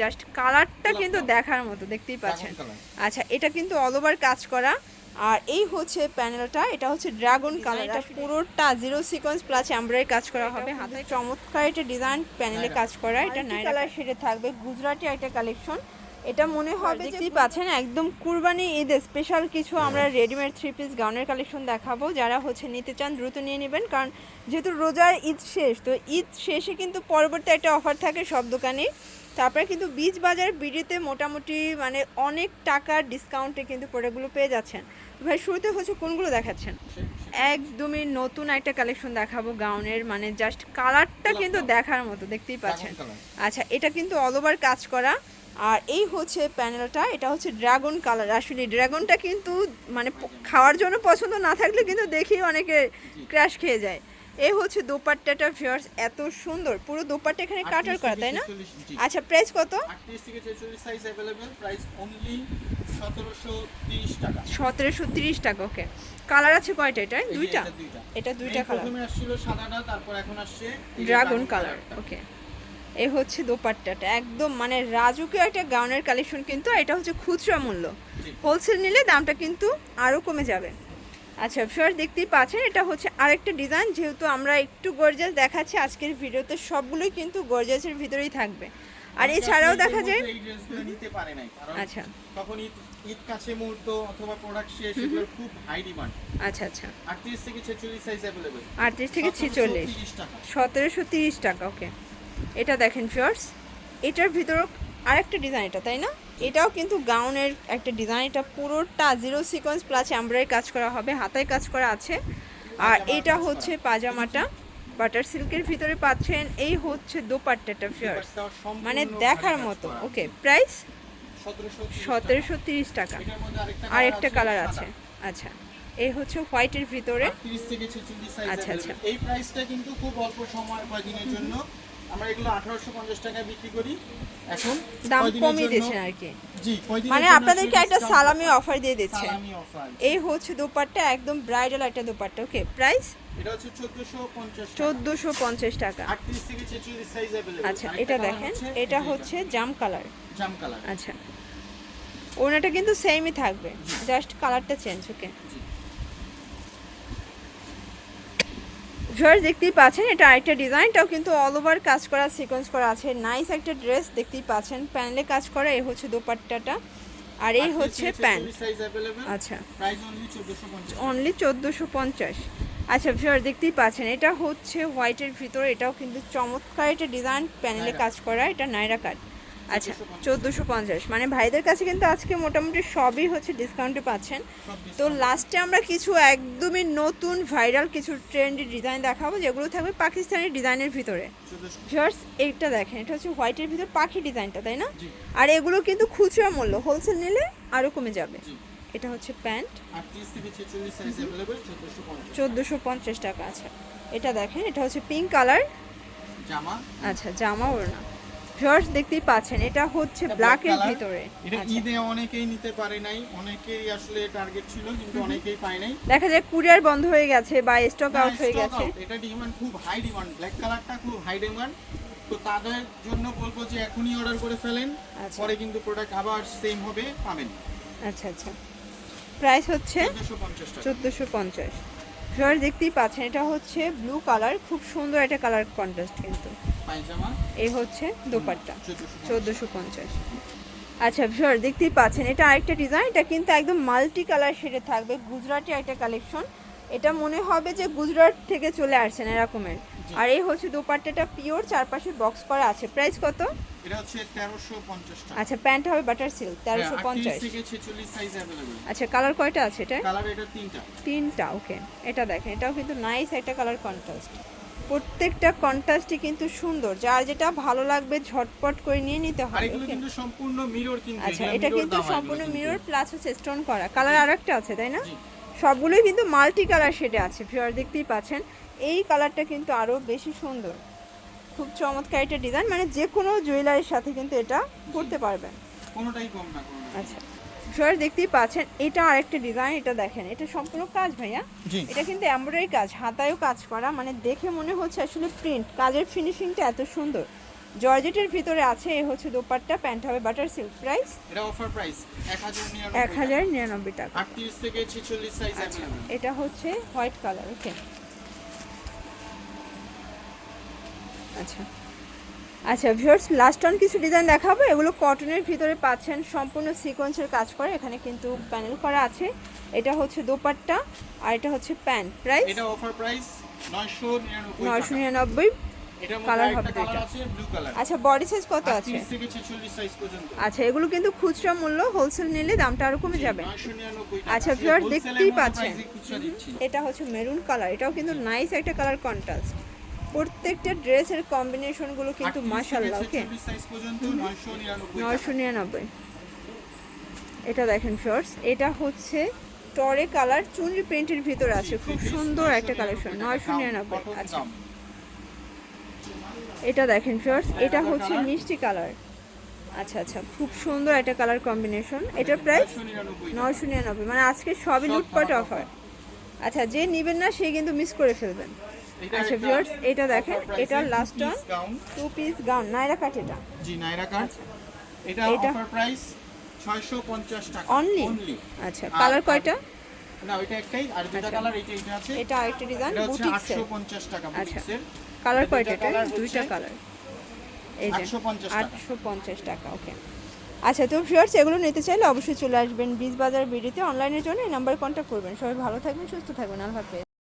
Just কালারটা কিন্তু দেখার মতো দেখতেই পাচ্ছেন। আচ্ছা এটা কিন্তু অল ওভার কাজ করা। আর এই হচ্ছে প্যানেলটা এটা হচ্ছে ড্রাগন কালার এটা পুরোটা জিরো সিকোয়েন্স প্লাস এমব্রয়ডারি কাজ করা হবে। হাতে চমৎকার এটা ডিজাইন প্যানেলে কাজ করা। এটা নাই কালার শেডে থাকবে গুজরাটি একটা কালেকশন এটা মনে হবে দেখতেই পাচ্ছেন একদম কুরবানি ঈদে স্পেশাল কিছু আমরা রেডিমেড থ্রি পিস গাউনের কালেকশন দেখাবো। যারা হচ্ছে নিতে চান দ্রুত নিয়ে নেবেন। কারণ যেহেতু রোজার ঈদ শেষ তো ঈদ শেষে কিন্তু পরবর্তী একটা অফার থাকে সব দোকানে। তারপরে কিন্তু বীজ বাজার বিডিতে মোটামুটি মানে অনেক টাকার ডিসকাউন্টে কিন্তু প্রোডাক্টগুলো পেয়ে যাচ্ছেন। ভাই শুরুতে হচ্ছে কোনগুলো দেখাচ্ছেন? একদমই নতুন একটা কালেকশন দেখাবো গাউনের মানে জাস্ট কালারটা কিন্তু দেখার মতো দেখতেই পাচ্ছেন। আচ্ছা এটা কিন্তু অল ওভার কাজ করা। আর এই হচ্ছে প্যানেলটা এটা হচ্ছে ড্রাগন কালার আসলে ড্রাগনটা কিন্তু মানে খাওয়ার জন্য পছন্দ না থাকলে কিন্তু দেখি অনেকে ক্র্যাশ খেয়ে যায়। এই হচ্ছে দোপাট্টাটা ফিয়ার্স এত সুন্দর। পুরো দোপাট্টা এখানে কাটার করা তাই না? আচ্ছা প্রাইস কত? আটত্রিশ থেকে ছেচল্লিশ সাইজ অ্যাভেলেবেল প্রাইস অনলি সতেরোশো তিরিশ টাকা। সতেরোশো তিরিশ টাকা ওকে কালার আছে কয়টা এটা দুইটা। এটা দুইটা কালার প্রথমে আসছিল সাদাটা তারপর এখন আসছে ড্রাগন কালার ওকে এই হচ্ছে দোপাট্টাটা। একদম মানে রাজুকে একটা গাউনের কালেকশন কিন্তু এটা হচ্ছে খুচরা মূল্য। হোলসেল নিলে দামটা কিন্তু আরও কমে যাবে। আচ্ছা ফিওর দেখতেই পাচ্ছেন এটা হচ্ছে আরেকটা ডিজাইন যেহেতু আমরা একটু গর্জাস দেখাচ্ছি আজকের ভিডিওতে সবগুলোই কিন্তু গর্জাসের ভিতরেই থাকবে। আর এছাড়াও দেখা যায় নিতে পারে নাই আচ্ছা। তখন ঈদ কাছে মুহূর্ত অথবা প্রোডাক্ট শেষ এগুলোর খুব হাই ডিমান্ড আচ্ছা আচ্ছা। আটত্রিশ থেকে ছেচল্লিশ সাইজ অ্যাভেলেবেল আটত্রিশ থেকে ছেচল্লিশ। টাকা। সতেরোশো তিরিশ টাকা ওকে এটা দেখেন ফিওর্স এটার ভিতর আরেকটা ডিজাইন এটা তাই না? এটাও কিন্তু গাউনের একটা ডিজাইন এটা পুরোটা জিরো সিকোয়েন্স প্লাস এমব্রয়ডারি কাজ করা হবে হাতায় কাজ করা আছে। আর এটা হচ্ছে পাজামাটা বাটার সিল্কের ভিতরে পাচ্ছেন এই হচ্ছে দোপাট্টাটা ফিওর্স মানে দেখার মতো ওকে প্রাইস সতেরোশো তিরিশ টাকা। আর আরেকটা কালার আছে আচ্ছা এই হচ্ছে হোয়াইটের ভিতরে। 38 থেকে 46 সাইজ আচ্ছা, আচ্ছা। এই প্রাইসটা কিন্তু খুব অল্প সময় কয়দিনের জন্য আমরা এগুলো 1850 টাকায় বিক্রি করি এখন দাম কয়দিনের কমিয়ে জন্য- দিয়েছেন আর কি জি কয়দিনের মানে জন্য আপনাদেরকে আসলে একটা discount সালামি অফার দিয়ে দিচ্ছে সালামি অফার এই হচ্ছে দোপাট্টা একদম ব্রাইডাল একটা দোপাট্টা ওকে প্রাইস এটা হচ্ছে 1450 টাকা চোদ্দোশো পঞ্চাশ টাকা 38 থেকে 46 সাইজ अवेलेबल আচ্ছা এটা দেখেন এটা হচ্ছে জাম কালার জাম কালার আচ্ছা ওনাটা কিন্তু সেমই থাকবে জাস্ট কালারটা চেঞ্জ ওকে ভিউয়ার্স দেখতেই পাচ্ছেন এটা আরেকটা ডিজাইনটাও কিন্তু অল ওভার কাজ করা সিকোয়েন্স করা আছে। নাইস একটা ড্রেস দেখতেই পাচ্ছেন প্যানেলে কাজ করা এই হচ্ছে দোপাট্টাটা। আর এই হচ্ছে প্যান্ট। আচ্ছা। অনলি চোদ্দোশো পঞ্চাশ। আচ্ছা ভিউয়ার দেখতেই পাচ্ছেন এটা হচ্ছে হোয়াইটের ভিতরে এটাও কিন্তু চমৎকার একটা ডিজাইন প্যানেলে কাজ করা এটা নাইরা কাট আচ্ছা চোদ্দোশো পঞ্চাশ। মানে ভাইদের কাছে কিন্তু আজকে মোটামুটি সবই হচ্ছে ডিসকাউন্টে পাচ্ছেন। তো লাস্টে আমরা কিছু একদমই নতুন ভাইরাল কিছু ট্রেন্ডি ডিজাইন দেখাবো যেগুলো থাকবে পাকিস্তানি ডিজাইনের ভিতরে। ভিউয়ার্স এইটা দেখেন এটা হচ্ছে হোয়াইটের ভিতরে পাখি ডিজাইনটা তাই না? আর এগুলো কিন্তু খুচরা মূল্য হোলসেল নিলে আরও কমে যাবে। এটা হচ্ছে প্যান্ট চোদ্দোশো পঞ্চাশ। টাকা আছে এটা দেখেন এটা হচ্ছে পিঙ্ক কালার জামা। আচ্ছা জামা ওড়না। ভিউয়ার্স দেখতেই পাচ্ছেন এটা হচ্ছে black ব্ল্যাকের ভিতরে। এটা আচ্ছা। ঈদে অনেকেই নিতে পারে নাই অনেকেই আসলে টার্গেট ছিল কিন্তু অনেকেই পায় নাই। দেখা যায় কুরিয়ার বন্ধ হয়ে গেছে বা স্টক আউট হয়ে গেছে। এটা ডিমান্ড খুব হাই ডিমান্ড ব্ল্যাক কালারটা খুব হাই ডিমান্ড তো তাদের জন্য বলব যে এখনই অর্ডার করে ফেলেন আচ্ছা। পরে কিন্তু প্রোডাক্ট আবার সেম হবে পাবেন। আচ্ছা আচ্ছা। প্রাইস হচ্ছে 1450 টাকা। চোদ্দোশো পঞ্চাশ। ভিউয়ার্স দেখতেই পাচ্ছেন এটা হচ্ছে ব্লু কালার খুব সুন্দর একটা কালার কন্ট্রাস্ট কিন্তু। এই হচ্ছে দোপাট্টা 1450 চোদ্দোশো পঞ্চাশ। আচ্ছা ভিউয়ার দেখতেই পাচ্ছেন এটা আরেকটা ডিজাইন এটা কিন্তু একদম মাল্টি কালার শেডে থাকবে গুজরাটি একটা কালেকশন এটা মনে হবে যে গুজরাট থেকে চলে আসছেন এরকমের। আর এই হচ্ছে দোপাট্টাটা পিওর চারপাশে বক্স করা আছে। প্রাইস কত? এটা হচ্ছে 1350 টাকা আচ্ছা প্যান্ট হবে বাটার সিল্ক তেরোশো হ্যাঁ, পঞ্চাশ 38 থেকে 46 সাইজ अवेलेबल আচ্ছা কালার কয়টা আছে এটা কালার এটা তিনটা তিনটা ওকে এটা দেখেন এটাও কিন্তু নাইস একটা কালার কন্ট্রাস্ট প্রত্যেকটা কন্ট্রাস্টই কিন্তু সুন্দর যার যেটা ভালো লাগবে ঝটপট করে নিয়ে নিতে আর হবে এগুলো okay? কিন্তু সম্পূর্ণ মিরর কিন্তু আচ্ছা এগুলো এটা mirror কিন্তু দেওয়া, সম্পূর্ণ এগুলো মিরর কিন্তু। প্লাস হচ্ছে স্টোন করা কালার আরেকটা আছে তাই না জি সবগুলোই কিন্তু মাল্টি কালার শেডে আছে ভিউয়ার দেখতেই পাচ্ছেন এই কালারটা কিন্তু আরো বেশি সুন্দর খুব চমৎকার একটা ডিজাইন মানে যে কোনো জুয়েলারির সাথে কিন্তু এটা করতে পারবেন। কোনোটাই কম না আচ্ছা। ভিউয়ার দেখতেই পাচ্ছেন এটা আরেকটা ডিজাইন এটা দেখেন এটা সম্পূর্ণ কাজ ভাইয়া। এটা কিন্তু এমব্রয়ডারি কাজ হাতায়ও কাজ করা মানে দেখে মনে হচ্ছে আসলে প্রিন্ট কাজের ফিনিশিংটা এত সুন্দর। জর্জেটের ভিতরে আছে এই হচ্ছে দোপাট্টা প্যান্ট হবে বাটার সিল্ক প্রাইস এটা অফার প্রাইস এক হাজার নিরানব্বই টাকা। আটত্রিশ থেকে ছেচল্লিশ সাইজ আচ্ছা এটা হচ্ছে হোয়াইট কালার ওকে আচ্ছা। আচ্ছা ভিউয়ার্স লাস্ট অন কিছু ডিজাইন দেখাবো। এগুলো কটনের ভিতরে পাচ্ছেন সম্পূর্ণ সিকোয়েন্সের কাজ করে। এখানে কিন্তু প্যানেল করা আছে। এটা হচ্ছে দোপাট্টা আর এটা হচ্ছে প্যান্ট প্রাইস এটা অফার প্রাইস নয়শো নিরানব্বই নয়শো নিরানব্বই। এটার colour মধ্যে হবে একটা কালার দুইটা। আছে ব্লু কালার আচ্ছা বডি সাইজ কত আছে? আটত্রিশ থেকে ছেচল্লিশ সাইজ পর্যন্ত। আচ্ছা এগুলো কিন্তু খুচরা মূল্য হোলসেল নিলে দামটা আরও কমে যাবে। আচ্ছা, এর দেখতেই পাচ্ছেন। এটা হচ্ছে মেরুন কালার এটাও কিন্তু নাইস একটা কালার কন্ট্রাস্ট প্রত্যেকটা ড্রেসের কম্বিনেশনগুলো কিন্তু 38 থেকে মাশাআল্লাহ ওকে 46 সাইজ পর্যন্ত 999 নয়শো নিরানব্বই এটা দেখেন শর্টস এটা হচ্ছে টরে কালার চুনরি প্রিন্টের ভিতরে আছে খুব সুন্দর একটা কালেকশন নয়শো নিরানব্বই আচ্ছা। এটা দেখেন শর্টস এটা হচ্ছে মিষ্টি কালার আচ্ছা আচ্ছা খুব সুন্দর একটা কালার কম্বিনেশন এটার প্রাইস নয়শো নিরানব্বই মানে আজকে সবই লুটপাট অফার আচ্ছা যে নেবেন না সে কিন্তু মিস করে ফেলবেন। আচ্ছা ভিউয়ার্স এটা দেখেন এটা last gown two piece gown Naira cut এটা। জি নাইরা কাট এটা এটা- অফার প্রাইস 650 টাকা। অনলি আচ্ছা কালার কয়টা? না ওইটা একটাই আর দুটো আচ্ছা। কালার এইটা এইটা আছে এটা আরেকটা ডিজাইন এটা বুটিক্সের 850 টাকা আচ্ছা। বুটিক্সের কালার কয়টা এটা? দুইটা কালার এই যে 850 টাকা। ওকে আচ্ছা তো ফিওর্স এগুলো নিতে চাইলে অবশ্যই চলে আসবেন। বীজ বাজার বিডিতে অনলাইনের জন্য এই নাম্বারে কন্ট্যাক্ট করবেন। সবাই ভালো থাকবেন সুস্থ থাকবেন। আল্লাহ হাফেজ।